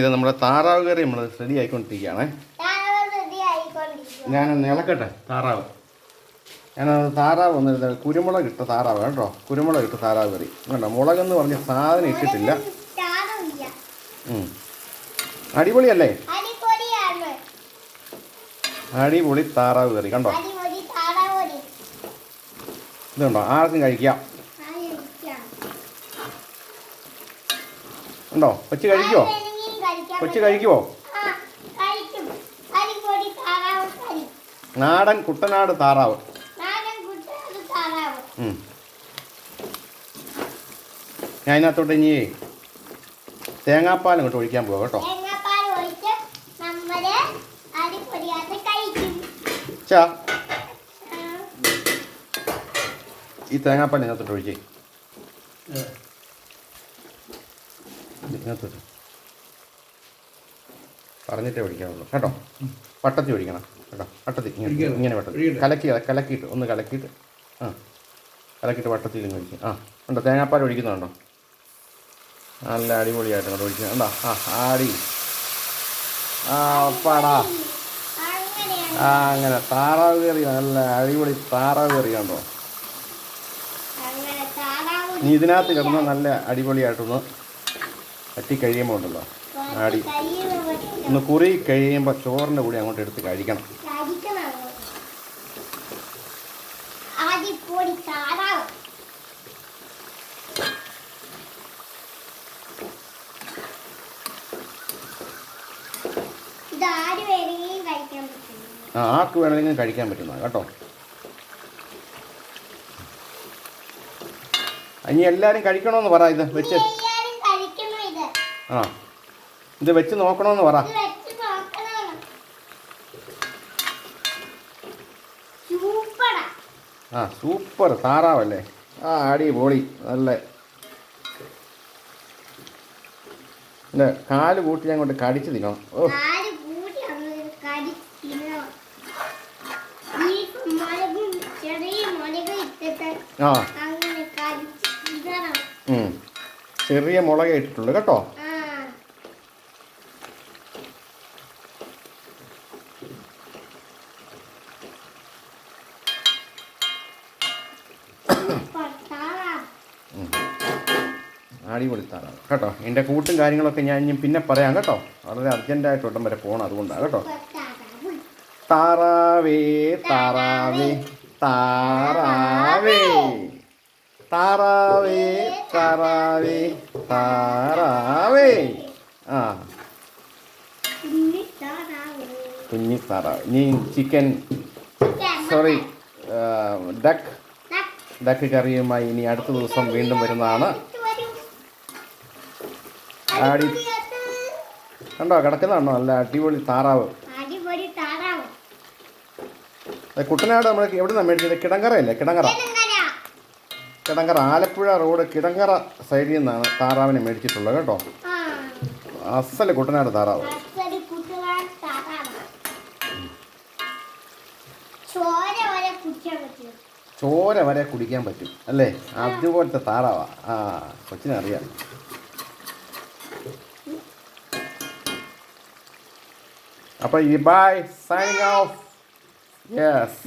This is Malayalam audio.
ഇത് നമ്മുടെ താറാവ് കറി നമ്മൾ റെഡി ആയിക്കൊണ്ടിരിക്കുകയാണ്. ഞാനൊന്ന് ഇളക്കട്ടെ താറാവ് ഞാനത് താറാവ് ഒന്ന് കുരുമുളക് ഇട്ട താറാവ് കേട്ടോ കുരുമുളക് ഇട്ട താറാവ് കറി മുളക് എന്ന് പറഞ്ഞ സാധനം ഇട്ടിട്ടില്ല. അടിപൊളിയല്ലേ. അടിപൊളി താറാവ് കറി കണ്ടോ. ഇതുണ്ടോ ആർക്കും കഴിക്കാം. ഉണ്ടോ വെച്ച് കഴിക്കുമോ കൊച്ചു കഴിക്കുമോ. നാടൻ കുട്ടനാട് താറാവ്. ഞാൻ അതിനകത്തോട്ട് ഇനി തേങ്ങാപ്പാൽ ഇങ്ങോട്ട് ഒഴിക്കാൻ പോകാം കേട്ടോ. തേങ്ങാപ്പാൽ ഒഴിച്ച് നമ്മൾ അടിപൊളിയായിട്ട് കഴിക്കും. ചാ ഈ തേങ്ങാപ്പാൽ ഇതിനകത്തോട്ട് ഒഴിക്കേ. ഇതിനകത്തോട്ട്. പറഞ്ഞിട്ടേ ഒഴിക്കാവുള്ളൂ കേട്ടോ? വട്ടത്തിൽ ഒഴിക്കണം കേട്ടോ? വട്ടത്തിൽ ഇങ്ങനെ. ഇങ്ങനെ വട്ടത്തിൽ കലക്കി കലക്കിയിട്ട് ഒന്ന് കലക്കിയിട്ട്. ആ. കലക്കിയിട്ട് വട്ടത്തിൽ ഇങ്ങനെ ഒഴിക്കും. ആ. ഉണ്ടോ? തേങ്ങാപ്പാൽ ഒഴിക്കുന്നുണ്ടോ നല്ല അടിപൊളിയായിട്ട് അങ്ങോട്ട് ഒഴിക്കുക ഉണ്ടോ ആ ആടി ആ ഒപ്പാടാ. ആ അങ്ങനെ. താറാവ് കറി നല്ല അടിപൊളി താറാവ് കറി കണ്ടോ? ഇനി ഇതിനകത്ത് കിടന്ന നല്ല അടിപൊളിയായിട്ടൊന്ന് പറ്റി കഴിയുമ്പോൾ ഉണ്ടല്ലോ ആടി. ഒന്ന് കുറി കഴിയുമ്പോൾ ചോറിന്റെ കൂടി അങ്ങോട്ട് എടുത്ത് കഴിക്കണം. ആ ആർക്ക് വേണമെങ്കിലും കഴിക്കാൻ പറ്റുന്ന കേട്ടോ? ഇനി എല്ലാവരും കഴിക്കണമെന്ന് പറ ഇത് വെച്ച്. ആ. ഇത് വെച്ച് നോക്കണമെന്ന് പറ. ആ സൂപ്പർ. താറാവല്ലേ? ആ അടിപൊളി. നല്ല. എന്റെ കാൽ കൂട്ടി ഞാൻ കൊണ്ട് കടിച്ച് തിന്നണം ഓ. ആ. ചെറിയ മുളക് ഇട്ടിട്ടുള്ളൂ. കേട്ടോ ആ സൂപ്പർ താറാവ്. ഉം. അടിപൊളി താറാവ് കേട്ടോ? എന്റെ കൂട്ടും കാര്യങ്ങളൊക്കെ ഞാൻ ഇനി പിന്നെ പറയാം. കേട്ടോ? വളരെ അർജന്റായിട്ട് ഒട്ടം വരെ പോകണം അതുകൊണ്ടാണ്. കേട്ടോ? താറാവ്. താറാവേ താറാവേ. താറാവേ താറാവേ താറാവേ. ആ. കുഞ്ഞി താറാവ്. നീ ചിക്കൻ സോറി ഡക്ക് ഡക്ക് കറിയുമായി ഇനി അടുത്ത ദിവസം വീണ്ടും വരുന്നതാണ്. ആടി. കണ്ടോ കിടക്കുന്നതാണോ നല്ല അടിപൊളി താറാവ്. കുട്ടനാട് നമ്മൾ എവിടെ നിന്നാണ് മേടിച്ചത്? കിടങ്കറ അല്ലേ കിടങ്കറ കിടങ്കറ ആലപ്പുഴ റോഡ് കിടങ്കറ സൈഡിൽ നിന്നാണ് താറാവിനെ മേടിച്ചിട്ടുള്ളത് കേട്ടോ. അസൽ കുട്ടനാട് താറാവ്. അസൽ കുട്ടനാട് താറാവ്. ചോര വരെ കുടിക്കാൻ പറ്റും ചോര വരെ കുടിക്കാൻ പറ്റും അല്ലേ? അതുപോലത്തെ താറാവാ. ആ കൊച്ചിനറിയാം അപ്പോൾ ഈ ബൈ സൈനിങ് ഓഫ് യെസ്